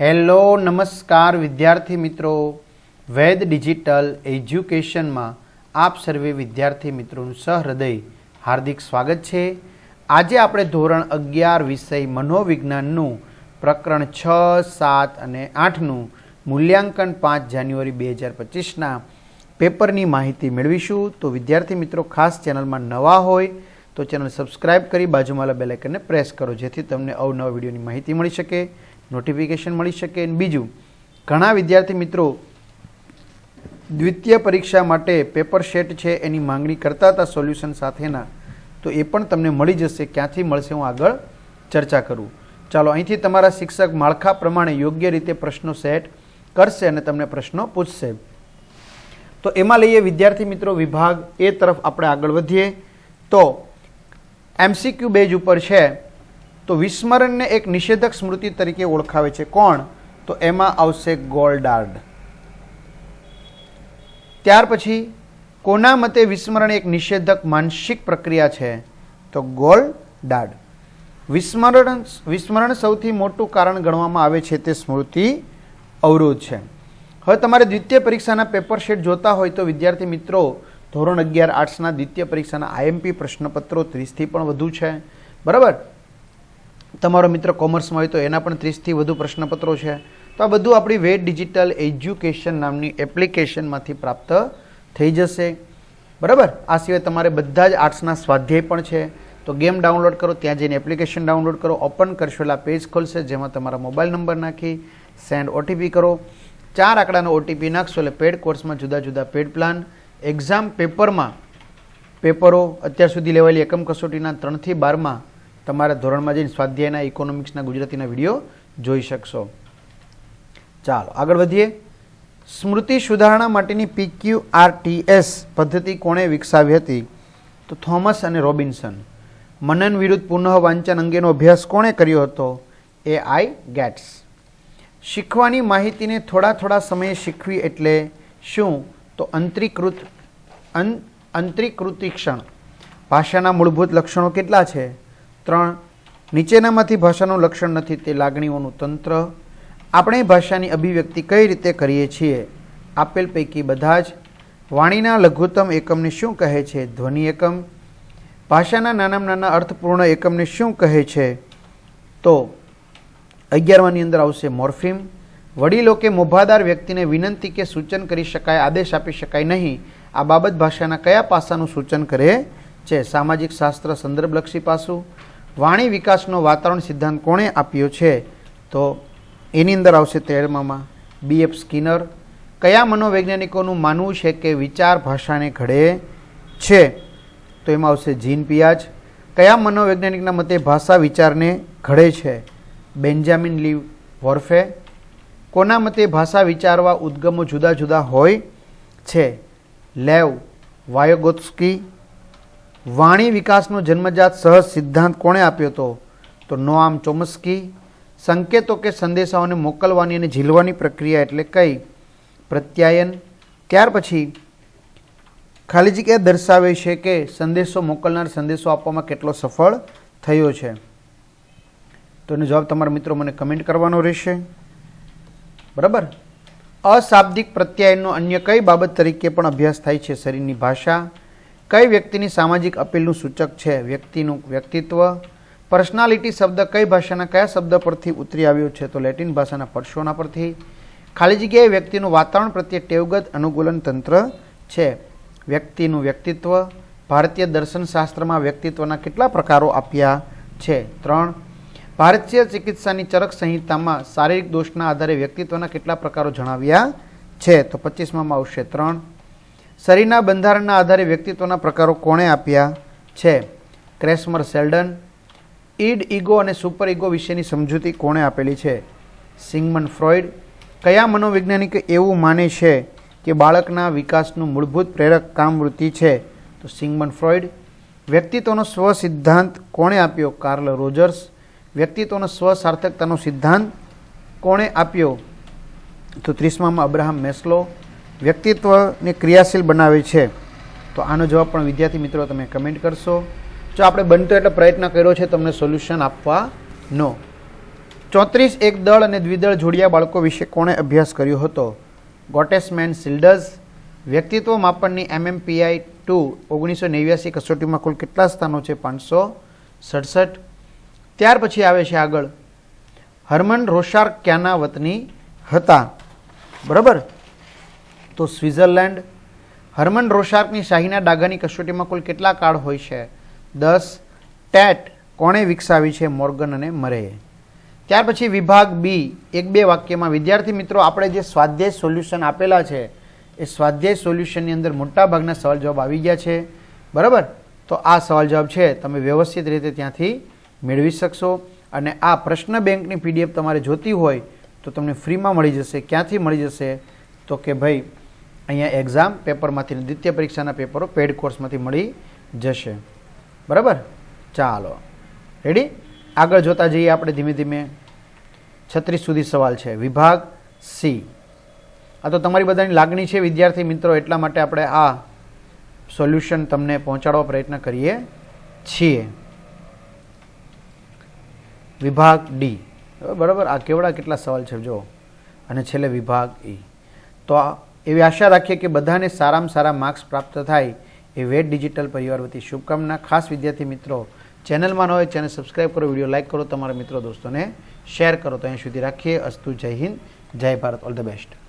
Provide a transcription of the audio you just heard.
Hello, નમસ્કાર વિદ્યાર્થી મિત્રો. વેદ ડિજિટલ એજ્યુકેશનમાં આપ સર્વે વિદ્યાર્થી મિત્રોનું સહૃદય, હાર્દિક સ્વાગત છે. આજે આપણે ધોરણ અગિયાર વિષય મનોવિજ્ઞાનનું પ્રકરણ છ, સાત અને આઠનું મૂલ્યાંકન પાંચ જાન્યુઆરી બે હજાર પચીસના પેપરની માહિતી મેળવીશું. તો વિદ્યાર્થી મિત્રો, ખાસ ચેનલમાં નવા હોય તો ચેનલ સબસ્ક્રાઇબ કરી બાજુમાં બેલ આઇકનને પ્રેસ કરો, જેથી તમને અવનવા વિડીયોની માહિતી મળી શકે. નોટિફિકેશન મળી શકે અને બીજું, ઘણા વિદ્યાર્થી મિત્રો દ્વિતીય પરીક્ષા માટે પેપર સેટ છે એની માંગણી કરતા હતા સોલ્યુશન સાથેના. તો એ પણ તમને મળી જશે, ક્યાંથી મળશે હું આગળ ચર્ચા કરું. ચાલો, અહીંથી તમારા શિક્ષક માળખા પ્રમાણે યોગ્ય રીતે પ્રશ્નો સેટ કરશે અને તમને પ્રશ્નો પૂછશે. તો એમાં લઈએ વિદ્યાર્થી મિત્રો વિભાગ એ તરફ આપણે આગળ વધીએ. તો એમસીક્યુ બેજ ઉપર છે. તો વિસ્મરણને એક નિષેધક સ્મૃતિ તરીકે ઓળખાવે છે. કોણ? તો એમાં આવશે ગોલ્ડાર્ડ. ત્યાર પછી, કોના મતે વિસ્મરણ એક નિષેધક માનસિક પ્રક્રિયા છે? તો ગોલ્ડાર્ડ. વિસ્મરણ વિસ્મરણ સૌથી મોટું કારણ ગણવામાં આવે છે તે સ્મૃતિ અવરોધ છે. હવે તમારે દ્વિતીય પરીક્ષાના પેપર શેટ જોતા હોય તો વિદ્યાર્થી મિત્રો, ધોરણ અગિયાર આર્ટ્સના દ્વિતીય પરીક્ષાના આઈએમપી પ્રશ્નપત્રો ત્રીસથી પણ વધુ છે. બરાબર? તમારો મિત્ર કોમર્સમાં હોય તો એના પણ ત્રીસથી વધુ પ્રશ્નપત્રો છે. તો આ બધું આપણી વેટ ડિજિટલ એજ્યુકેશન નામની એપ્લિકેશનમાંથી પ્રાપ્ત થઈ જશે. બરાબર? આ સિવાય તમારે બધા જ આર્ટ્સના સ્વાધ્યાય પણ છે. તો ગેમ ડાઉનલોડ કરો, ત્યાં જઈને એપ્લિકેશન ડાઉનલોડ કરો, ઓપન કરશો એટલે પેજ ખોલશે, જેમાં તમારા મોબાઈલ નંબર નાખી, સેન્ડ ઓટીપી કરો. ચાર આંકડાનો ઓટીપી નાખશો એટલે પેડ કોર્સમાં જુદા જુદા પેડ પ્લાન, એક્ઝામ પેપરમાં પેપરો, અત્યાર સુધી લેવાયેલી એકમ કસોટીના ત્રણથી બારમાં તમારા ધોરણમાં જઈને સ્વાધ્યાયના ઇકોનોમિક્સના ગુજરાતીના વીડિયો જોઈ શકશો. ચાલો, આગળ વધીએ. સ્મૃતિ સુધારણા માટેની પીક્યુ આરટીએસ પદ્ધતિ કોણે વિકસાવી હતી? તો થોમસ અને રોબિન્સન. મનન વિરુદ્ધ પુનઃ વાંચન અંગેનો અભ્યાસ કોણે કર્યો હતો? A I Gates. શીખવાની માહિતીને થોડા થોડા સમયે શીખવી એટલે શું? તો અંતરીકૃત અંતરીકૃતિક્ષણ. ભાષાના મૂળભૂત લક્ષણો કેટલા છે? ત્રણ, નીચેનામાંથી ભાષાનું લક્ષણ નથી તે લાગણીઓનું તંત્ર. આપણે ભાષાની અભિવ્યક્તિ કઈ રીતે કરીએ છીએ? આપેલ પૈકી બધા જ. વાણીના લઘુત્તમ એકમને શું કહે છે? ધ્વનિ એકમ. ભાષાના નાનામાં નાના અર્થપૂર્ણ એકમને શું કહે છે? તો, અગિયારમાની અંદર આવશે મોર્ફિમ. વડીલો કે મોભાદાર વ્યક્તિને વિનંતી કે સૂચન કરી શકાય, આદેશ આપી શકાય નહીં. આ બાબત ભાષાના કયા પાસાનું સૂચન કરે છે? સામાજિક શાસ્ત્ર સંદર્ભલક્ષી પાસું. વાણી વિકાસનો વાતાવરણ સિદ્ધાંત કોણે આપ્યો છે? તો એની અંદર આવશે તેરમામાં બી એફ સ્કિનર. કયા મનોવૈજ્ઞાનિકોનું માનવું છે કે વિચાર ભાષાને ઘડે છે? તો એમાં આવશે જીન પિયાજ. કયા મનોવૈજ્ઞાનિકના મતે ભાષા વિચારને ઘડે છે? બેન્જામિન લીવ વોર્ફે. કોના મતે ભાષા વિચારવા ઉદ્ગમો જુદા જુદા હોય છે? લેવ વાયોગોત્સ્કી. વાણી વિકાસનો જન્મજાત સહજ સિદ્ધાંત કોણે આપ્યો હતો? તો નોઆમ ચોમસ્કી, સંકેતો કે સંદેશાઓને મોકલવાની અને ઝીલવાની પ્રક્રિયા એટલે કઈ? પ્રત્યાયન. ત્યાર પછી ખાલી કે દર્શાવે છે કે સંદેશો મોકલનાર સંદેશો આપવામાં કેટલો સફળ થયો છે? તો એનો જવાબ તમારા મિત્રો મને કમેન્ટ કરવાનો રહેશે. બરાબર? અશાબ્દિક પ્રત્યાયનનો અન્ય કઈ બાબત તરીકે પણ અભ્યાસ થાય છે શરીરની ભાષા? કઈ વ્યક્તિની સામાજિક અપીલનું સૂચક છે? વ્યક્તિનું વ્યક્તિત્વ. પર્સનાલિટી શબ્દ કઈ ભાષાના કયા શબ્દ પરથી ઉતરી આવ્યો છે? તો લેટિન ભાષાના પરસોના પરથી. ખાલી જગ્યાએ વ્યક્તિનું વાતાવરણ પ્રત્યે ટેવગત અનુકૂલન તંત્ર છે. વ્યક્તિનું વ્યક્તિત્વ. ભારતીય દર્શનશાસ્ત્રમાં વ્યક્તિત્વના કેટલા પ્રકારો આપ્યા છે? ત્રણ. ભારતીય ચિકિત્સાની ચરક સંહિતામાં શારીરિક દોષના આધારે વ્યક્તિત્વના કેટલા પ્રકારો જણાવ્યા છે? તો પચીસમાં આવશે ત્રણ. શરીરના બંધારણના આધારે વ્યક્તિત્વના પ્રકારો કોણે આપ્યા છે? ક્રેસમર સેલ્ડન, ઈડ ઈગો અને સુપર ઈગો વિશેની સમજૂતી કોણે આપેલી છે? સિંગમન ફ્રોઇડ, કયા મનોવૈજ્ઞાનિક એવું માને છે કે બાળકના વિકાસનું મૂળભૂત પ્રેરક કામવૃત્તિ છે? તો સિંગમન ફ્રોઇડ, વ્યક્તિત્વનો સ્વ સિદ્ધાંત કોણે આપ્યો? કાર્લ રોજર્સ, વ્યક્તિત્વનો સ્વ સાર્થકતાનો સિદ્ધાંત કોણે આપ્યો? તો ત્રીસમામાં અબ્રાહમ મેસ્લો વ્યક્તિત્વને ક્રિયાશીલ બનાવે છે, તો આનો જવાબ પણ વિદ્યાર્થી મિત્રો તમે કમેન્ટ કરશો. જો આપણે બનતો એટલે પ્રયત્ન કર્યો છે, તમને સોલ્યુશન આપવાનો ચોત્રીસ એક દળ અને દ્વિદળ જોડિયા બાળકો વિશે કોણે અભ્યાસ કર્યો હતો? ગોટેસમેન સિલ્ડર્સ વ્યક્તિત્વ માપનની એમએમપીઆઈ ટુ, ઓગણીસો નેવ્યાસી કસોટીમાં કુલ કેટલા સ્થાનો છે? પાંચસો સડસઠ. ત્યાર પછી આવે છે આગળ. હરમન રોશાર્ક ક્યાંના વતની હતા. બરાબર? તો સ્વિટ્ઝરલેન્ડ હર્મન રોશાર્કની શાહીના ડાઘાની કસોટીમાં કુલ કેટલા કાળ હોય છે? દસ. ટેટ કોણે વિકસાવી છે મોર્ગન અને મરેએ? ત્યાર પછી વિભાગ બી, એક બે વાક્યમાં, વિદ્યાર્થી મિત્રો, આપણે જે સ્વાધ્યાય સોલ્યુશન આપેલા છે, એ સ્વાધ્યાય સોલ્યુશનની અંદર મોટાભાગના સવાલ જવાબ આવી ગયા છે. બરાબર? તો આ સવાલ જવાબ છે, તમે વ્યવસ્થિત રીતે ત્યાંથી મેળવી શકશો. અને આ પ્રશ્ન બેંકની પીડીએફ તમારે જોતી હોય તો તમને ફ્રીમાં મળી જશે. ક્યાંથી મળી જશે? તો કે ભાઈ અહીંયા એક્ઝામ પેપરમાંથી દ્વિતીય પરીક્ષાના પેપરો પેડ કોર્સમાંથી મળી જશે. બરાબર? ચાલો. રેડી આગળ જોતા જઈએ આપણે ધીમે ધીમે. છત્રીસ સુધી સવાલ છે. વિભાગ સી. આ તો તમારી બધાની લાગણી છે. વિદ્યાર્થી મિત્રો, એટલા માટે આપણે આ સોલ્યુશન તમને પહોંચાડવા પ્રયત્ન કરીએ છીએ. વિભાગ ડી. બરાબર? આ કેવડા કેટલા સવાલ છે? જો અને છેલ્લે વિભાગ ઈ. તો આ એવી આશા રાખીએ કે બધાને સારામાં સારા માર્ક્સ પ્રાપ્ત થાય એ વેટ ડિજિટલ પરિવાર વતી શુભકામના. ખાસ વિદ્યાર્થી મિત્રો, ચેનલમાં ન હોય ચેનલ સબસ્ક્રાઈબ કરો, વીડિયો લાઇક કરો, તમારા મિત્રો, દોસ્તોને શેર કરો. તો અહીં સુધી રાખીએ. અસ્તુ જય હિન્દ. જય ભારત. All the best.